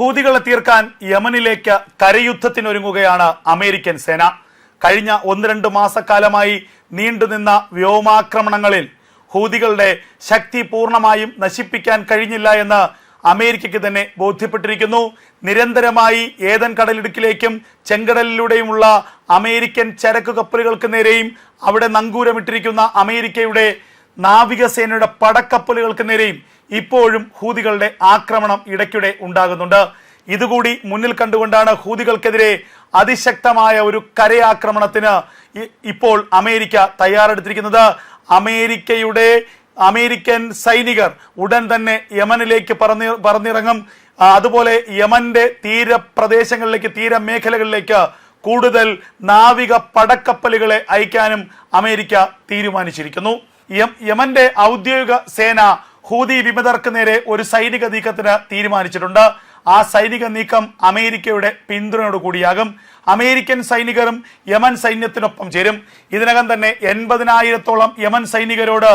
ഹൂതികളെ തീർക്കാൻ യമനിലേക്ക് കരയുദ്ധത്തിനൊരുങ്ങുകയാണ് അമേരിക്കൻ സേന. കഴിഞ്ഞ ഒന്ന് രണ്ട് മാസക്കാലമായി നീണ്ടുനിന്ന വ്യോമാക്രമണങ്ങളിൽ ഹൂതികളുടെ ശക്തി പൂർണമായും നശിപ്പിക്കാൻ കഴിഞ്ഞില്ല എന്ന് അമേരിക്കയ്ക്ക് തന്നെ ബോധ്യപ്പെട്ടിരിക്കുന്നു. നിരന്തരമായി ഏതൻ കടലിടുക്കിലേക്കും ചെങ്കടലിലൂടെയുമുള്ള അമേരിക്കൻ ചരക്ക് കപ്പലുകൾക്ക് നേരെയും അവിടെ നങ്കൂരമിട്ടിരിക്കുന്ന അമേരിക്കയുടെ നാവികസേനയുടെ പടക്കപ്പലുകൾക്ക് നേരെയും ഇപ്പോഴും ഹൂതികളുടെ ആക്രമണം ഇടയ്ക്കിടെ ഉണ്ടാകുന്നുണ്ട്. ഇതുകൂടി മുന്നിൽ കണ്ടുകൊണ്ടാണ് ഹൂതികൾക്കെതിരെ അതിശക്തമായ ഒരു കരയാക്രമണത്തിന് ഇപ്പോൾ അമേരിക്ക തയ്യാറെടുത്തിരിക്കുന്നത്. അമേരിക്കയുടെ അമേരിക്കൻ സൈനികർ ഉടൻ തന്നെ യമനിലേക്ക് പറന്നി പറന്നിറങ്ങും. അതുപോലെ യമന്റെ തീരപ്രദേശങ്ങളിലേക്ക് തീരമേഖലകളിലേക്ക് കൂടുതൽ നാവിക പടക്കപ്പലുകളെ അയക്കാനും അമേരിക്ക തീരുമാനിച്ചിരിക്കുന്നു. യമന്റെ ഔദ്യോഗിക സേന ഹൂതി വിമതർക്ക് നേരെ ഒരു സൈനിക നീക്കത്തിന് തീരുമാനിച്ചിട്ടുണ്ട്. ആ സൈനിക നീക്കം അമേരിക്കയുടെ പിന്തുണയോട് കൂടിയാകും. അമേരിക്കൻ സൈനികരും യമൻ സൈന്യത്തിനൊപ്പം ചേരും. ഇതിനകം തന്നെ എൺപതിനായിരത്തോളം യമൻ സൈനികരോട്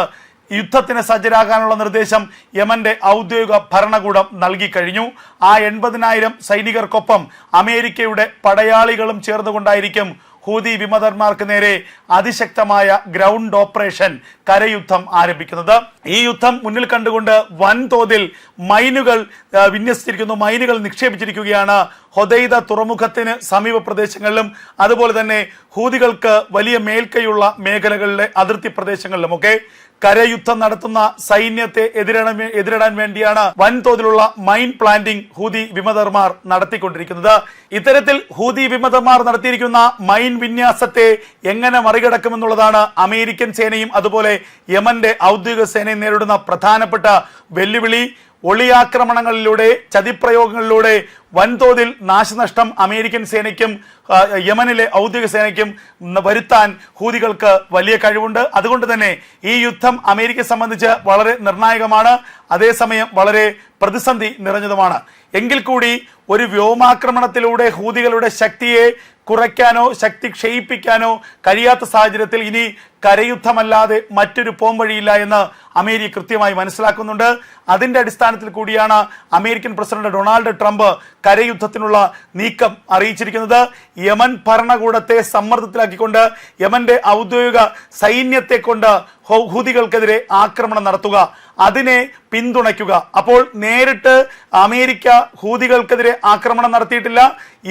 യുദ്ധത്തിന് സജ്ജരാകാനുള്ള നിർദ്ദേശം യമന്റെ ഔദ്യോഗിക ഭരണകൂടം നൽകി കഴിഞ്ഞു ആ എൺപതിനായിരം സൈനികർക്കൊപ്പം അമേരിക്കയുടെ പടയാളികളും ചേർന്നുകൊണ്ടായിരിക്കും ഹൂതി വിമതന്മാർക്ക് നേരെ അതിശക്തമായ ഗ്രൗണ്ട് ഓപ്പറേഷൻ കരയുദ്ധം ആരംഭിക്കുന്നത്. ഈ യുദ്ധം മുന്നിൽ കണ്ടുകൊണ്ട് വൻതോതിൽ മൈനുകൾ വിന്യസിച്ചിരിക്കുന്നു. മൈനുകൾ നിക്ഷേപിച്ചിരിക്കുകയാണ്. ഹൊദൈദ തുറമുഖത്തിന് സമീപ പ്രദേശങ്ങളിലും അതുപോലെ തന്നെ ഹൂതികൾക്ക് വലിയ മേൽക്കൈയുള്ള മേഖലകളിലെ അതിർത്തി പ്രദേശങ്ങളിലും ഒക്കെ കരയുദ്ധം നടത്തുന്ന സൈന്യത്തെ എതിരിടാൻ എതിരിടാൻ വേണ്ടിയാണ് വൻതോതിലുള്ള മൈൻ പ്ലാന്റിംഗ് ഹൂതി വിമതർമാർ നടത്തിക്കൊണ്ടിരിക്കുന്നത്. ഇത്തരത്തിൽ ഹൂതി വിമതർമാർ നടത്തിയിരിക്കുന്ന മൈൻ വിന്യാസത്തെ എങ്ങനെ മറികടക്കുമെന്നുള്ളതാണ് അമേരിക്കൻ സേനയും അതുപോലെ യമന്റെ ഔദ്യോഗിക സേനയെ നേരിടുന്ന പ്രധാനപ്പെട്ട വെല്ലുവിളി ഒളിയാക്രമണങ്ങളിലൂടെ ചതിപ്രയോഗങ്ങളിലൂടെ വൻതോതിൽ നാശനഷ്ടം അമേരിക്കൻ സേനയ്ക്കും യമനിലെ ഔദ്യോഗിക സേനയ്ക്കും വരുത്താൻ ഹൂതികൾക്ക് വലിയ കഴിവുണ്ട്. അതുകൊണ്ട് തന്നെ ഈ യുദ്ധം അമേരിക്കയെ സംബന്ധിച്ച് വളരെ നിർണായകമാണ്. അതേസമയം വളരെ പ്രതിസന്ധി നിറഞ്ഞതുമാണ്. എങ്കിൽ കൂടി ഒരു വ്യോമാക്രമണത്തിലൂടെ ഹൂതികളുടെ ശക്തിയെ കുറയ്ക്കാനോ ശക്തി ക്ഷയിപ്പിക്കാനോ കഴിയാത്ത സാഹചര്യത്തിൽ ഇനി കരയുദ്ധമല്ലാതെ മറ്റൊരു പോംവഴിയില്ല എന്ന് അമേരിക്ക കൃത്യമായി മനസ്സിലാക്കുന്നുണ്ട്. അതിന്റെ അടിസ്ഥാനത്തിൽ കൂടിയാണ് അമേരിക്കൻ പ്രസിഡന്റ് ഡൊണാൾഡ് ട്രംപ് കരയുദ്ധത്തിനുള്ള നീക്കം അറിയിച്ചിരിക്കുന്നത്. യമൻ ഭരണകൂടത്തെ സമ്മർദ്ദത്തിലാക്കിക്കൊണ്ട് യമന്റെ ഔദ്യോഗിക സൈന്യത്തെ കൊണ്ട് ഹൂതികൾക്കെതിരെ ആക്രമണം നടത്തുക അതിനെ പിന്തുണയ്ക്കുക. അപ്പോൾ നേരിട്ട് അമേരിക്ക ഹൂതികൾക്കെതിരെ ആക്രമണം നടത്തിയിട്ടില്ല.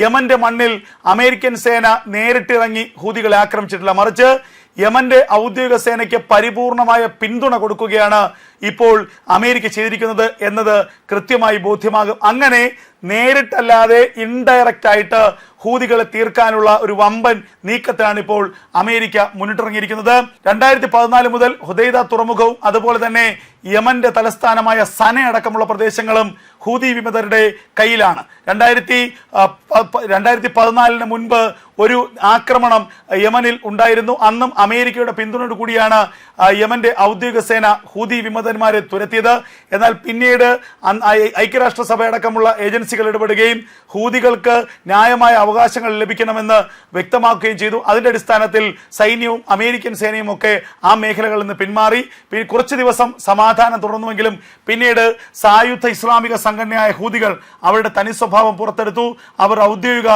യമന്റെ മണ്ണിൽ അമേരിക്കൻ സേന നേരിട്ടിറങ്ങി ഹൂതികളെ ആക്രമിച്ചിട്ടില്ല. മറിച്ച് യമന്റെ ഔദ്യോഗിക സേനയ്ക്ക് പരിപൂർണമായ പിന്തുണ കൊടുക്കുകയാണ് ഇപ്പോൾ അമേരിക്ക ചെയ്തിരിക്കുന്നത് എന്നത് കൃത്യമായി ബോധ്യമാകും. അങ്ങനെ നേരിട്ടല്ലാതെ ഇൻഡയറക്റ്റ് ആയിട്ട് ഹൂതികളെ തീർക്കാനുള്ള ഒരു വമ്പൻ നീക്കത്തിലാണ് ഇപ്പോൾ അമേരിക്ക മുന്നിട്ടിറങ്ങിയിരിക്കുന്നത്. രണ്ടായിരത്തി പതിനാല് മുതൽ ഹുദൈദ തുറമുഖവും അതുപോലെ തന്നെ യമന്റെ തലസ്ഥാനമായ സന അടക്കമുള്ള പ്രദേശങ്ങളും ഹൂതി വിമതരുടെ കയ്യിലാണ്. രണ്ടായിരത്തി രണ്ടായിരത്തി പതിനാലിന് മുൻപ് ഒരു ആക്രമണം യമനിൽ ഉണ്ടായിരുന്നു. അന്നും അമേരിക്കയുടെ പിന്തുണയോട് കൂടിയാണ് യമന്റെ ഔദ്യോഗിക സേന ഹൂതി വിമതന്മാരെ തുരത്തിയത്. എന്നാൽ പിന്നീട് ഐക്യരാഷ്ട്രസഭയടക്കമുള്ള ഏജൻസികൾ ഇടപെടുകയും ഹൂതികൾക്ക് ന്യായമായ അവകാശങ്ങൾ ലഭിക്കണമെന്ന് വ്യക്തമാക്കുകയും ചെയ്തു. അതിന്റെ അടിസ്ഥാനത്തിൽ സൈന്യവും അമേരിക്കൻ സേനയും ഒക്കെ ആ മേഖലകളിൽ നിന്ന് പിന്മാറി. കുറച്ചു ദിവസം സമാധാനം തുടർന്നുവെങ്കിലും പിന്നീട് സായുധ ഇസ്ലാമിക സംഘടനയായ ഹൂതികൾ അവരുടെ തനി സ്വഭാവം പുറത്തെടുത്തു. അവർ ഔദ്യോഗിക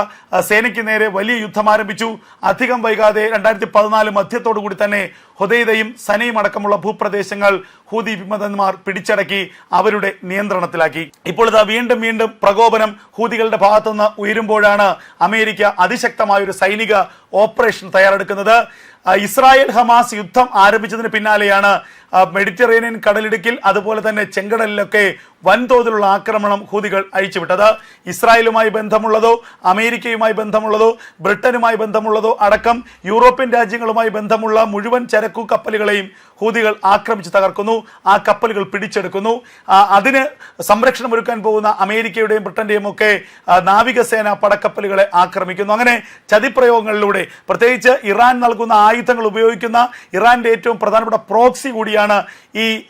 സേനയ്ക്ക് നേരെ വലിയ യുദ്ധം ആരംഭിച്ചു. അധികം വൈകാതെ രണ്ടായിരത്തി പതിനാല് മധ്യത്തോടു കൂടി തന്നെ ഹുദൈദയും സനയും അടക്കമുള്ള ഭൂപ്രദേശങ്ങൾ ഹൂതി വിമതന്മാർ പിടിച്ചടക്കി അവരുടെ നിയന്ത്രണത്തിലാക്കി. ഇപ്പോൾ ഇതാ വീണ്ടും വീണ്ടും പ്രകോപനം ഹൂതികളുടെ ഭാഗത്തുനിന്ന് ഉയരുമ്പോഴാണ് അമേരിക്ക അതിശക്തമായ ഒരു സൈനിക ഓപ്പറേഷൻ തയ്യാറെടുക്കുന്നത്. ഇസ്രായേൽ ഹമാസ് യുദ്ധം ആരംഭിച്ചതിന് പിന്നാലെയാണ് മെഡിറ്ററേനിയൻ കടലിടുക്കിൽ അതുപോലെ തന്നെ ചെങ്കടലിലൊക്കെ വൻതോതിലുള്ള ആക്രമണം ഹൂതികൾ അഴിച്ചുവിട്ടത്. ഇസ്രായേലുമായി ബന്ധമുള്ളതോ അമേരിക്കയുമായി ബന്ധമുള്ളതോ ബ്രിട്ടനുമായി ബന്ധമുള്ളതോ അടക്കം യൂറോപ്യൻ രാജ്യങ്ങളുമായി ബന്ധമുള്ള മുഴുവൻ ചരക്കു കപ്പലുകളെയും ഹൂതികൾ ആക്രമിച്ച് തകർക്കുന്നു ആ കപ്പലുകൾ പിടിച്ചെടുക്കുന്നു. അതിന് സംരക്ഷണം ഒരുക്കാൻ പോകുന്ന അമേരിക്കയുടെയും ബ്രിട്ടന്റെയും ഒക്കെ നാവികസേന പടക്കപ്പലുകളെ ആക്രമിക്കുന്നു. അങ്ങനെ ചതിപ്രയോഗങ്ങളിലൂടെ പ്രത്യേകിച്ച് ഇറാൻ നൽകുന്ന ആയുധങ്ങൾ ഉപയോഗിക്കുന്ന ഇറാന്റെ ഏറ്റവും പ്രധാനപ്പെട്ട പ്രോക്സി കൂടിയാണ് ഈ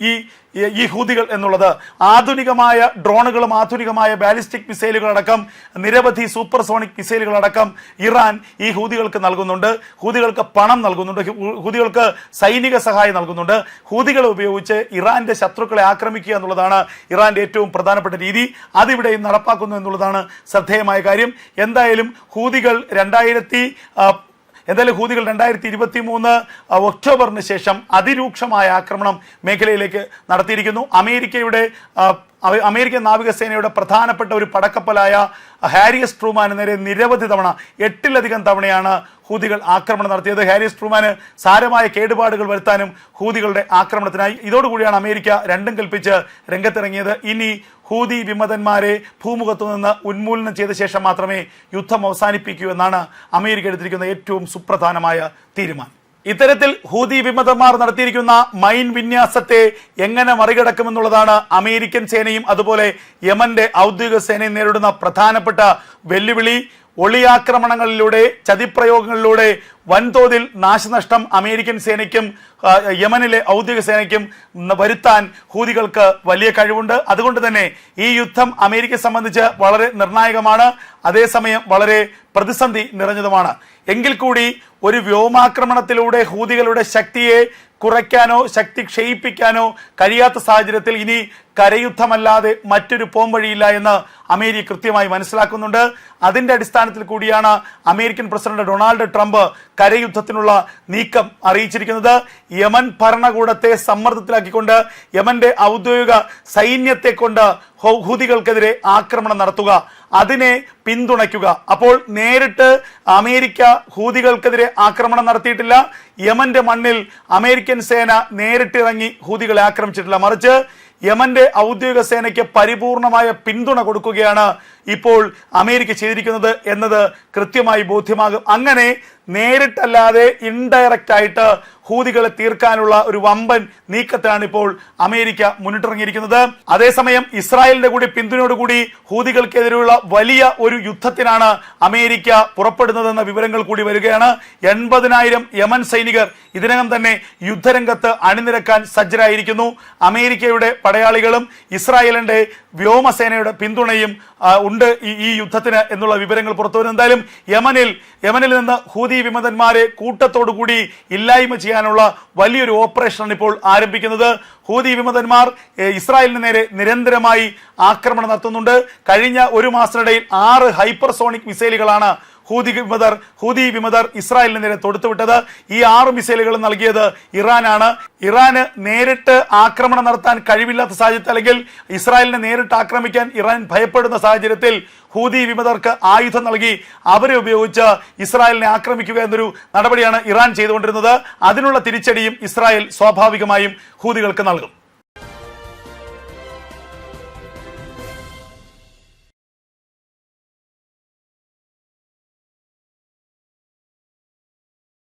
ഈ ഈ- ഹൂതികൾ എന്നുള്ളത്. ആധുനികമായ ഡ്രോണുകളും ആധുനികമായ ബാലിസ്റ്റിക് മിസൈലുകളടക്കം നിരവധി സൂപ്പർസോണിക് മിസൈലുകളടക്കം ഇറാൻ ഈ ഹൂതികൾക്ക് നൽകുന്നുണ്ട്. ഹൂതികൾക്ക് പണം നൽകുന്നുണ്ട്. ഹൂതികൾക്ക് സൈനിക സഹായം നൽകുന്നുണ്ട്. ഹൂതികളെ ഉപയോഗിച്ച് ഇറാന്റെ ശത്രുക്കളെ ആക്രമിക്കുക എന്നുള്ളതാണ് ഇറാന്റെ ഏറ്റവും പ്രധാനപ്പെട്ട രീതി. അതിവിടെയും നടപ്പാക്കുന്നു എന്നുള്ളതാണ് ശ്രദ്ധേയമായ കാര്യം. എന്തായാലും ഹൂതികൾ രണ്ടായിരത്തി എന്തായാലും ഹൂതികൾ രണ്ടായിരത്തി ഇരുപത്തി മൂന്ന് ഒക്ടോബറിന് ശേഷം അതിരൂക്ഷമായ ആക്രമണം മേഖലയിലേക്ക് നടത്തിയിരിക്കുന്നു. അമേരിക്കയുടെ അമേരിക്കൻ നാവികസേനയുടെ പ്രധാനപ്പെട്ട ഒരു പടക്കപ്പലായ ഹാരിയസ് ട്രൂമാന് നേരെ നിരവധി തവണ എട്ടിലധികം തവണയാണ് ഹൂതികൾ ആക്രമണം നടത്തിയത്. ഹാരിയസ് ട്രൂമാന് സാരമായ കേടുപാടുകൾ വരുത്താനും ഹൂതികളുടെ ആക്രമണത്തിനായി ഇതോടുകൂടിയാണ് അമേരിക്ക രണ്ടും കൽപ്പിച്ച് രംഗത്തിറങ്ങിയത്. ഇനി ഹൂതി വിമതന്മാരെ ഭൂമുഖത്തു നിന്ന് ഉന്മൂലനം ചെയ്ത ശേഷം മാത്രമേ യുദ്ധം അവസാനിപ്പിക്കൂ എന്നാണ് അമേരിക്ക എടുത്തിരിക്കുന്ന ഏറ്റവും സുപ്രധാനമായ തീരുമാനം. ഇത്തരത്തിൽ ഹൂതി വിമതന്മാർ നടത്തിയിരിക്കുന്ന മൈൻ വിന്യാസത്തെ എങ്ങനെ മറികടക്കുമെന്നുള്ളതാണ് അമേരിക്കൻ സേനയും അതുപോലെ യമന്റെ ഔദ്യോഗിക സേനയും നേരിടുന്ന പ്രധാനപ്പെട്ട വെല്ലുവിളി. ഒളിയാക്രമണങ്ങളിലൂടെ ചതിപ്രയോഗങ്ങളിലൂടെ വൻതോതിൽ നാശനഷ്ടം അമേരിക്കൻ സേനയ്ക്കും യമനിലെ ഔദ്യോഗിക സേനയ്ക്കും വരുത്താൻ ഹൂതികൾക്ക് വലിയ കഴിവുണ്ട്. അതുകൊണ്ട് തന്നെ ഈ യുദ്ധം അമേരിക്കയെ സംബന്ധിച്ച് വളരെ നിർണായകമാണ്. അതേസമയം വളരെ പ്രതിസന്ധി നിറഞ്ഞതുമാണ്. എങ്കിൽ കൂടി ഒരു വ്യോമാക്രമണത്തിലൂടെ ഹൂതികളുടെ ശക്തിയെ കുറയ്ക്കാനോ ശക്തി ക്ഷയിപ്പിക്കാനോ കഴിയാത്ത സാഹചര്യത്തിൽ ഇനി കരയുദ്ധമല്ലാതെ മറ്റൊരു പോംവഴിയില്ല എന്ന് അമേരിക്ക കൃത്യമായി മനസ്സിലാക്കുന്നുണ്ട്. അതിന്റെ അടിസ്ഥാനത്തിൽ കൂടിയാണ് അമേരിക്കൻ പ്രസിഡന്റ് ഡൊണാൾഡ് ട്രംപ് കരയുദ്ധത്തിനുള്ള നീക്കം അറിയിച്ചിരിക്കുന്നത്. യമൻ ഭരണകൂടത്തെ സമ്മർദ്ദത്തിലാക്കിക്കൊണ്ട് യമന്റെ ഔദ്യോഗിക സൈന്യത്തെ കൊണ്ട് ഹൂതികൾക്കെതിരെ ആക്രമണം നടത്തുക. അതിനെ പിന്തുണയ്ക്കുക. അപ്പോൾ നേരിട്ട് അമേരിക്ക ഹൂതികൾക്കെതിരെ ആക്രമണം നടത്തിയിട്ടില്ല. യമന്റെ മണ്ണിൽ അമേരിക്കൻ സേന നേരിട്ടിറങ്ങി ഹൂതികളെ ആക്രമിച്ചിട്ടില്ല. മറിച്ച് യമന്റെ ഔദ്യോഗിക സേനയ്ക്ക് പരിപൂർണമായ പിന്തുണ കൊടുക്കുകയാണ് ഇപ്പോൾ അമേരിക്ക ചെയ്തിരിക്കുന്നത് എന്നത് കൃത്യമായി ബോധ്യമാകും. അങ്ങനെ നേരിട്ടല്ലാതെ ഇൻഡയറക്റ്റ് ആയിട്ട് ഹൂതികളെ തീർക്കാനുള്ള ഒരു വമ്പൻ നീക്കത്തിലാണ് ഇപ്പോൾ അമേരിക്ക മുന്നിട്ടിറങ്ങിയിരിക്കുന്നത്. അതേസമയം ഇസ്രായേലിന്റെ കൂടി പിന്തുണയോടുകൂടി ഹൂതികൾക്കെതിരെയുള്ള വലിയ ഒരു യുദ്ധത്തിനാണ് അമേരിക്ക പുറപ്പെടുന്നതെന്ന വിവരങ്ങൾ കൂടി വരികയാണ്. എൺപതിനായിരം യമൻ സൈനികർ ഇതിനകം തന്നെ യുദ്ധരംഗത്ത് അണിനിരക്കാൻ സജ്ജരായിരിക്കുന്നു. അമേരിക്കയുടെ പടയാളികളും ഇസ്രായേലിന്റെ വ്യോമസേനയുടെ പിന്തുണയും ഉണ്ട് ഈ യുദ്ധത്തിന് എന്നുള്ള വിവരങ്ങൾ പുറത്തു വരുന്നു എന്തായാലും യമനിൽ യമനിൽ നിന്ന് ഹൂതി വിമതന്മാരെ കൂട്ടത്തോടുകൂടി ഇല്ലായ്മ ചെയ്യാനുള്ള വലിയൊരു ഓപ്പറേഷനാണ് ഇപ്പോൾ ആരംഭിക്കുന്നത്. ഹൂതി വിമതന്മാർ ഇസ്രായേലിന് നേരെ നിരന്തരമായി ആക്രമണം നടത്തുന്നുണ്ട്. കഴിഞ്ഞ ഒരു മാസത്തിനിടയിൽ ആറ് ഹൈപ്പർസോണിക് മിസൈലുകളാണ് ഹൂതി വിമതർ ഹൂതി വിമതർ ഇസ്രായേലിനെതിരെ തൊടുത്തുവിട്ടത്. ഈ ആറ് മിസൈലുകൾ നൽകിയത് ഇറാനാണ്. ഇറാന് നേരിട്ട് ആക്രമണം നടത്താൻ കഴിവില്ലാത്ത സാഹചര്യത്തിൽ അല്ലെങ്കിൽ ഇസ്രായേലിനെ നേരിട്ട് ആക്രമിക്കാൻ ഇറാൻ ഭയപ്പെടുന്ന സാഹചര്യത്തിൽ ഹൂതി വിമതർക്ക് ആയുധം നൽകി അവരെ ഉപയോഗിച്ച് ഇസ്രായേലിനെ ആക്രമിക്കുക എന്നൊരു നടപടിയാണ് ഇറാൻ ചെയ്തുകൊണ്ടിരുന്നത്. അതിനുള്ള തിരിച്ചടിയും ഇസ്രായേൽ സ്വാഭാവികമായും ഹൂതികൾക്ക് നൽകും.